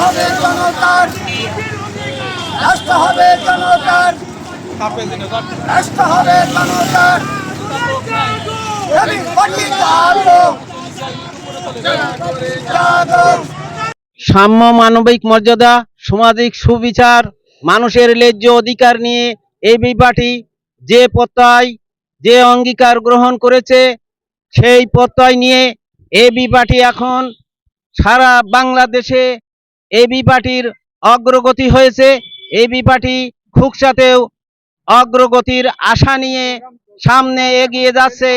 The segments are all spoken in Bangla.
হবে জনতার। হবে জনতার। হবে জনতার। সাম্য মানবিক মর্যাদা, সামাজিক সুবিচার, মানুষের ন্যায্য অধিকার নিয়ে এবি পার্টি যে প্রত্যয়, যে অঙ্গীকার গ্রহণ করেছে, সেই প্রত্যয় নিয়ে এবি পার্টি এখন সারা বাংলাদেশে এবি পার্টির অগ্রগতি হয়েছে। এবি পার্টি খুকসাতেও অগ্রগতির আশা নিয়ে সামনে এগিয়ে যাচ্ছে।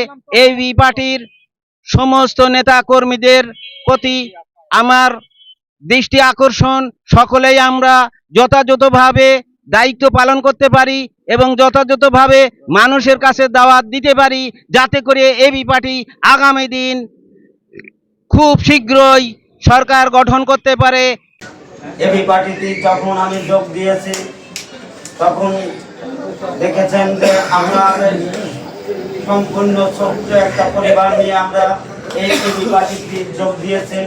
এবি পার্টির সমস্ত নেতা কর্মীদের প্রতি আমার দৃষ্টি আকর্ষণ। সকলেই আমরা যথাযথভাবে দায়িত্ব পালন করতে পারি এবং যথাযথভাবে মানুষের কাছে দাওয়াত দিতে পারি যাতে করে এবি পার্টি আগামী দিন খুব শীঘ্রই সরকার গঠন করতে পারে। এবি পার্টিতে যখন আমি যোগ দিয়েছি, তখন দেখেছেন যে আমরা সম্পূর্ণ ছোট্ট একটা পরিবার নিয়ে আমরা এই এবি পার্টিতে যোগ দিয়েছি।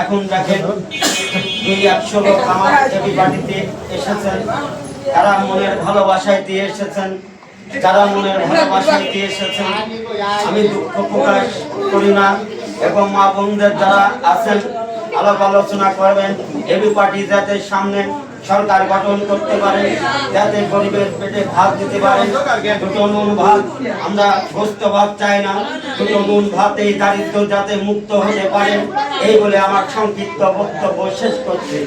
এখন দেখেন দুই একশো লোক আমার এবি পার্টিতে এসেছেন। তারা মনের ভালোবাসায় দিয়ে এসেছেন, যারা মনের ভালোবাসায় দিয়ে এসেছেন, আমি দুঃখ প্রকাশ করি না। এবং মা বোনদের যারা আছেন আলাপ আলোচনা করবেন, এবি পার্টি যাতে সামনে সরকার গঠন করতে পারে, যাতে গরিবের পেটে ভাত দিতে পারে, দুটো নুন ভাত, আমরা সুস্থ ভাত চাই না, দুটো নুন ভাত এই দারিদ্র যাতে মুক্ত হতে পারে, এই বলে আমার সংক্ষিপ্ত বক্তব্য শেষ করছি।